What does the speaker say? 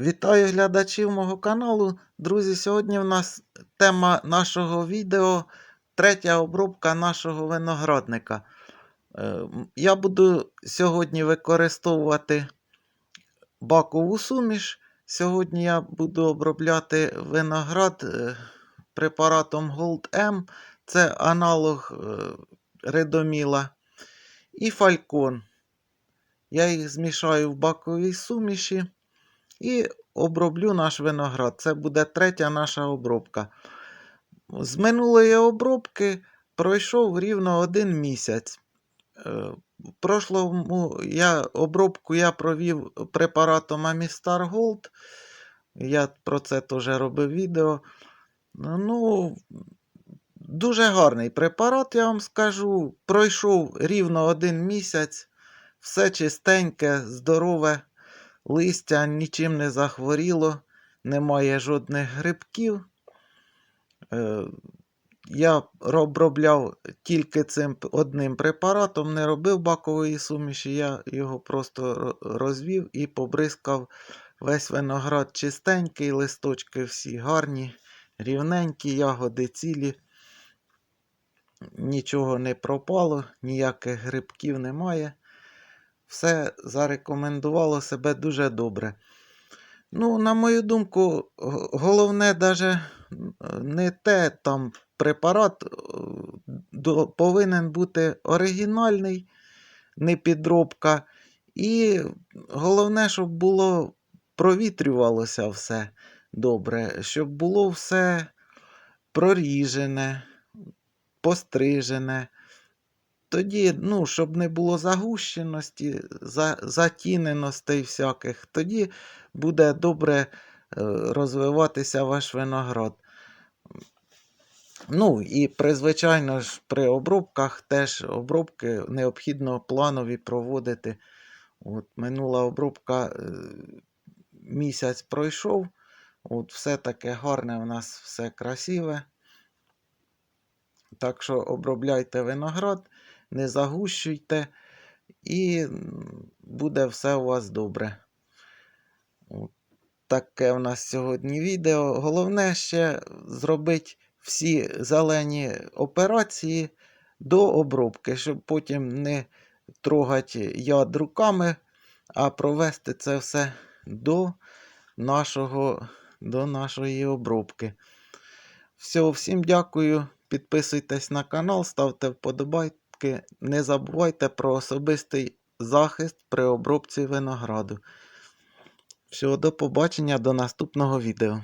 Вітаю глядачів мого каналу. Друзі, сьогодні в нас тема нашого відео третя обробка нашого виноградника. Е, Я буду сьогодні використовувати бакову суміш. Сьогодні я буду обробляти виноград е, препаратом Gold M. Це аналог е, редоміла. І фалькон. Я їх змішаю в баковій суміші. І оброблю наш виноград. Це буде третя наша обробка. З минулої обробки пройшов рівно один місяць. Е, В прошлому я, обробку я провів препаратом Amistar Gold. Я про це теж робив відео. Ну, дуже гарний препарат, я вам скажу. Пройшов рівно один місяць. Все чистеньке, здорове листя нічим не захворіло, немає жодних грибків. Е, Я обробляв тільки цим одним препаратом, не робив бакової суміші, я його просто розвів і побризкав весь виноград чистенький, листочки всі гарні, рівненькі, ягоди цілі. Нічого не пропало, ніяких грибків немає все зарекомендувало себе дуже добре. Ну, на мою думку, головне даже не те там препарат е, повинен бути оригінальний, не підробка. І головне, щоб було провітрювалося все добре, щоб було все проріжене, пострижене. Тоді, ну, щоб не було загущеності, за, затіненостей всяких, тоді буде добре е, розвиватися ваш виноград. Ну, і при, звичайно ж, при обробках теж обробки необхідно планові проводити. От, минула обробка е, місяць пройшов. От, все таке гарне в нас, все красиве. Так що обробляйте виноград, не загущуйте, і буде все у вас добре. Таке у нас сьогодні відео. Головне ще зробити всі зелені операції до обробки, щоб потім не трогати яд руками, а провести це все до, нашого, до нашої обробки. Все, всім дякую. Підписуйтесь на канал, ставте вподобайки. Не забувайте про особистий захист при обробці винограду. Всього до побачення, до наступного відео.